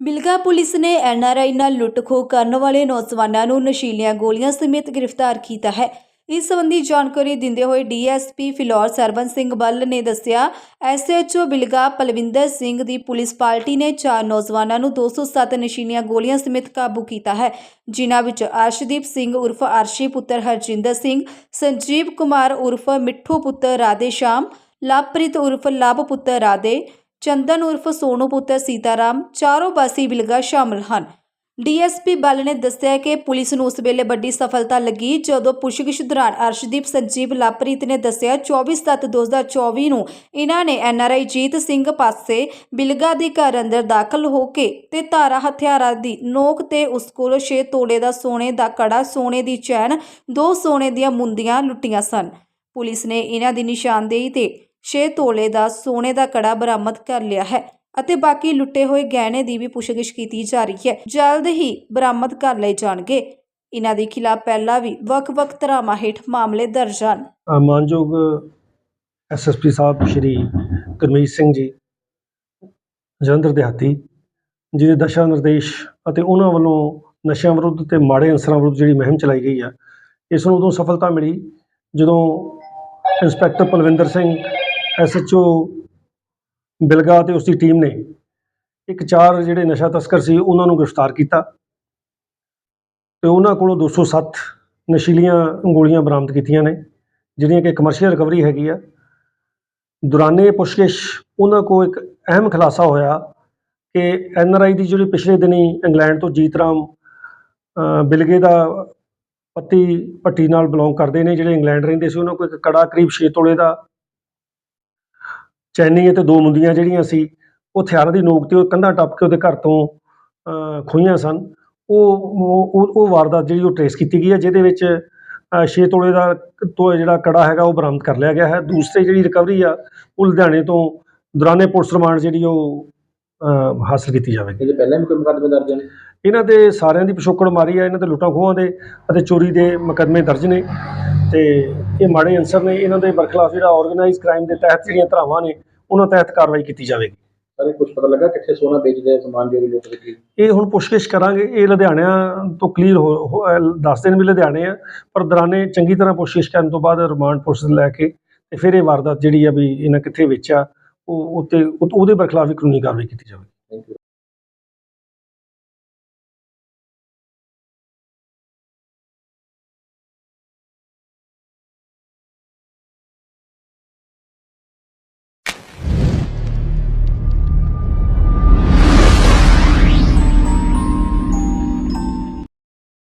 Bilga police ਨੇ NRI ਨਾਲ ਲੁੱਟ-ਖੋਹ ਕਰਨ ਵਾਲੇ ਨੌਜਵਾਨਾਂ ਨੂੰ ਨਸ਼ੀਲੀਆਂ ਗੋਲੀਆਂ ਸਮੇਤ ਗ੍ਰਿਫਤਾਰ ਕੀਤਾ ਹੈ। ਇਸ ਸੰਬੰਧੀ ਜਾਣਕਾਰੀ ਦਿੰਦੇ ਹੋਏ ਡੀਐਸਪੀ ਫਿਲੌਰ ਸਰਵਨ ਸਿੰਘ ਬੱਲ ਨੇ ਦੱਸਿਆ ਐਸਐਚਓ ਬਿਲਗਾ ਪਲਵਿੰਦਰ ਸਿੰਘ ਦੀ ਪੁਲਿਸ ਪਾਰਟੀ ਨੇ ਚਾਰ ਨੌਜਵਾਨਾਂ ਨੂੰ 207 ਨਸ਼ੀਲੀਆਂ ਗੋਲੀਆਂ ਸਮੇਤ ਕਾਬੂ ਕੀਤਾ ਹੈ। ਜਿਨ੍ਹਾਂ ਵਿੱਚ ਅਰਸ਼ਦੀਪ ਸਿੰਘ ਉਰਫ ਅਰਸ਼ੀ ਪੁੱਤਰ ਹਰਜਿੰਦਰ ਸਿੰਘ, ਸੰਜੀਵ ਕੁਮਾਰ ਉਰਫ ਮਿੱਠੂ ਪੁੱਤਰ ਰਾਧੇ ਸ਼ਾਮ ਲਵਪ੍ਰੀਤ ਉਰਫ ਲਾਭ ਪੁੱਤਰ ਰਾਧੇ ਚੰਦਨ ਉਰਫ ਸੋਨੂ ਪੁੱਤਰ ਸੀਤਾਰਾਮ ਚਾਰੋਂ ਬਾਸੀ ਬਿਲਗਾ ਸ਼ਾਮਲ ਹਨ। ਡੀਐਸਪੀ ਬੱਲ ਨੇ ਦੱਸਿਆ ਕਿ ਪੁਲਿਸ ਨੂੰ ਉਸ ਵੇਲੇ ਵੱਡੀ ਸਫਲਤਾ ਲੱਗੀ ਜਦੋਂ ਪੁੱਛਗਿੱਛ ਦੌਰਾਨ ਅਰਸ਼ਦੀਪ ਸੰਜੀਵ ਲਾਪ੍ਰੀਤ ਨੇ ਦੱਸਿਆ 24/7/2024 ਨੂੰ ਇਹਨਾਂ ਨੇ ਐਨਆਰਆਈ ਜੀਤ ਸਿੰਘ ਪਾਸੇ ਬਿਲਗਾ ਦੇ ਘਰ ਅੰਦਰ ਦਾਖਲ ਹੋ ਕੇ ਤੇ ਧਾਰਾ ਹਥਿਆਰਾਂ ਦੀ ਨੋਕ ਤੇ ਉਸ ਕੋਲੋਂ 6 ਤੋਲੇ ਦਾ ਸੋਨੇ ਦਾ ਕੜਾ, ਸੋਨੇ ਦੀ ਚੈਨ, ਦੋ ਸੋਨੇ ਦੀਆਂ ਮੁੰਦੀਆਂ ਲੁੱਟੀਆਂ ਸਨ। ਪੁਲਿਸ ਨੇ ਇਹਨਾਂ ਦੀ ਨਿਸ਼ਾਨਦੇਹੀ ਤੇ 6 ਤੋਲੇ ਦਾ ਸੋਨੇ ਦਾ ਕੜਾ ਬਰਾਮਦ ਕਰ ਲਿਆ ਹੈ ਅਤੇ ਬਾਕੀ ਲੁੱਟੇ ਹੋਏ ਗਹਿਣੇ ਦੀ ਵੀ ਪੁੱਛਗਿੱਛ ਕੀਤੀ ਜਾ ਰਹੀ ਹੈ। ਜਲਦ ਹੀ ਬਰਾਮਦ ਕਰ ਲਏ ਜਾਣਗੇ। ਇਹਨਾਂ ਦੇ ਖਿਲਾਫ ਪਹਿਲਾਂ ਵੀ ਵੱਖ-ਵੱਖ ਧਾਰਾਵਾਂ ਹੇਠ ਮਾਮਲੇ ਦਰਜ ਹਨ। ਮਾਨਯੋਗ ਐਸਐਸਪੀ ਸਾਹਿਬ ਸ਼੍ਰੀ ਗੁਰਮੀਤ ਸਿੰਘ ਜੀ, ਜਲੰਧਰ ਦਿਹਾਤੀ, ਜਿਹਦੇ ਦਸ਼ਾ ਨਿਰਦੇਸ਼ ਅਤੇ ਉਹਨਾਂ ਵੱਲੋਂ ਨਸ਼ਿਆਂ ਵਿਰੁੱਧ ਤੇ ਮਾੜੇ ਅਨਸਰਾਂ ਵਿਰੁੱਧ ਜਿਹੜੀ ਮੁਹਿੰਮ ਚਲਾਈ ਗਈ ਆ, ਇਸ ਨੂੰ ਉਦੋਂ ਸਫਲਤਾ ਮਿਲੀ ਜਦੋਂ ਇੰਸਪੈਕਟਰ ਪਲਵਿੰਦਰ ਸਿੰਘ ਐਸਐਚਓ ਬਿਲਗਾ ਤੇ ਉਸ ਦੀ ਟੀਮ ਨੇ ਇੱਕ ਚਾਰ ਜਿਹੜੇ ਨਸ਼ਾ ਤਸਕਰ ਸੀ ਉਹਨਾਂ ਨੂੰ ਗ੍ਰਿਫਤਾਰ ਕੀਤਾ ਤੇ ਉਹਨਾਂ ਕੋਲੋਂ 207 ਨਸ਼ੀਲੀਆਂ ਗੋਲੀਆਂ ਬਰਾਮਦ ਕੀਤੀਆਂ ਨੇ, ਜਿਹੜੀਆਂ ਕਿ ਕਮਰਸ਼ੀਅਲ ਰਿਕਵਰੀ ਹੈਗੀ ਆ। ਦੌਰਾਨੇ ਪੁੱਛਗਿੱਛ ਉਹਨਾਂ ਕੋ ਇੱਕ ਅਹਿਮ ਖੁਲਾਸਾ ਹੋਇਆ ਕਿ ਐਨਆਰਆਈ ਦੀ ਜਿਹੜੀ ਪਿਛਲੇ ਦਿਨੀ ਇੰਗਲੈਂਡ ਤੋਂ ਜੀਤ ਰਾਮ ਬਿਲਗੇ ਦਾ ਪਤੀ ਪੱਟੀ ਨਾਲ ਬਿਲੋਂਗ ਕਰਦੇ ਨੇ, ਜਿਹੜੇ ਇੰਗਲੈਂਡ ਰਹਿੰਦੇ ਸੀ, ਉਹਨਾਂ ਕੋਲ ਇੱਕ ਕੜਾ ਕਰੀਬ 6 ਤੋਲੇ ਦਾ ਚੈਨੀ ਅਤੇ ਦੋ ਮੁੰਦੀਆਂ ਜਿਹੜੀਆਂ ਸੀ ਉਹ ਹਥਿਆਰਾਂ ਦੀ ਨੋਕ ਤੇ ਉਹ ਕੰਧਾ ਟੱਪ ਕੇ ਉਹਦੇ ਘਰ ਤੋਂ ਅ, ਖੋਹੀਆਂ ਸਨ। ਉਹ ਉਹ- ਉਹ ਵਾਰਦਾਤ ਜਿਹੜੀ ਉਹ ਟਰੇਸ ਕੀਤੀ ਗਈ ਹੈ ਜਿਹਦੇ ਵਿੱਚ 6 ਤੋਲੇ ਦਾ ਤੋਂ ਜਿਹੜਾ ਕੜਾ ਹੈਗਾ ਉਹ ਬਰਾਮਦ ਕਰ ਲਿਆ ਗਿਆ ਹੈ। ਦੂਸਰੀ ਜਿਹੜੀ ਰਿਕਵਰੀ ਆ ਉਹ ਲੁਧਿਆਣੇ ਤੋਂ ਦੌਰਾਨੇ ਪੁਲਿਸ ਰਿਮਾਂਡ ਜਿਹੜੀ ਉਹ ਹਾਸਲ ਕੀਤੀ ਜਾਵੇਗੀ। ਇਹਦੇ ਪਹਿਲਾਂ ਵੀ ਕੋਈ ਮੁਕੱਦਮੇ ਦਰਜ ਨੇ? ਇਹਨਾਂ ਦੇ ਸਾਰਿਆਂ ਦੀ ਪਿਛੋਕੜ ਮਾਰੀ ਆ ਇਹਨਾਂ ਦੇ ਲੁੱਟਾਂ ਖੋਹਾਂ ਦੇ ਅਤੇ ਚੋਰੀ ਦੇ ਮੁਕੱਦਮੇ ਦਰਜ ਨੇ। ਤੇ ਇਹ ਮਾੜੇ ਅਨਸਰ ਨੇ ਇਹਨਾਂ ਦੇ ਬਰਖਲਾਫ ਜਿਹੜਾ ਆਰਗੇਨਾਈਜ਼ ਕ੍ਰਾਈਮ ਦੇ ਤਹਿਤ ਜਿਹੜੀਆਂ ਧਾਰਾਵਾਂ ਨੇ ਉਹਨਾਂ ਤਹਿਤ ਕਾਰਵਾਈ ਕੀਤੀ ਜਾਵੇਗੀ। ਸਾਰੇ ਕੁਝ ਪਤਾ ਲੱਗਾ ਕਿੱਥੇ ਸੋਨਾ ਵੇਚਦੇ ਆ ਸਮਾਨ ਜਿਹੜੀ ਲੁੱਟ ਕੀਤੀ ਇਹ ਹੁਣ ਪੁੱਛਗਿੱਛ ਕਰਾਂਗੇ। ਇਹ ਲੁਧਿਆਣਿਆਂ ਤੋਂ ਕਲੀਅਰ ਹੋ ਦੱਸ ਦਿਨ ਵੀ ਲੁਧਿਆਣੇ ਆ ਪਰ ਦੌਰਾਨੇ ਚੰਗੀ ਤਰ੍ਹਾਂ ਪੁੱਛਗਿੱਛ ਕਰਨ ਤੋਂ ਬਾਅਦ ਰਿਮਾਂਡ ਪੁਲਿਸ ਲੈ ਕੇ ਤੇ ਫਿਰ ਇਹ ਵਾਰਦਾਤ ਜਿਹੜੀ ਆ ਵੀ ਇਹਨਾਂ ਕਿੱਥੇ ਵੇਚਿਆ ਉਹ ਉੱਤੇ ਉਹਦੇ ਬਰਖਲਾਫ ਕਾਨੂੰਨੀ ਕਾਰਵਾਈ ਕੀਤੀ ਜਾਵੇ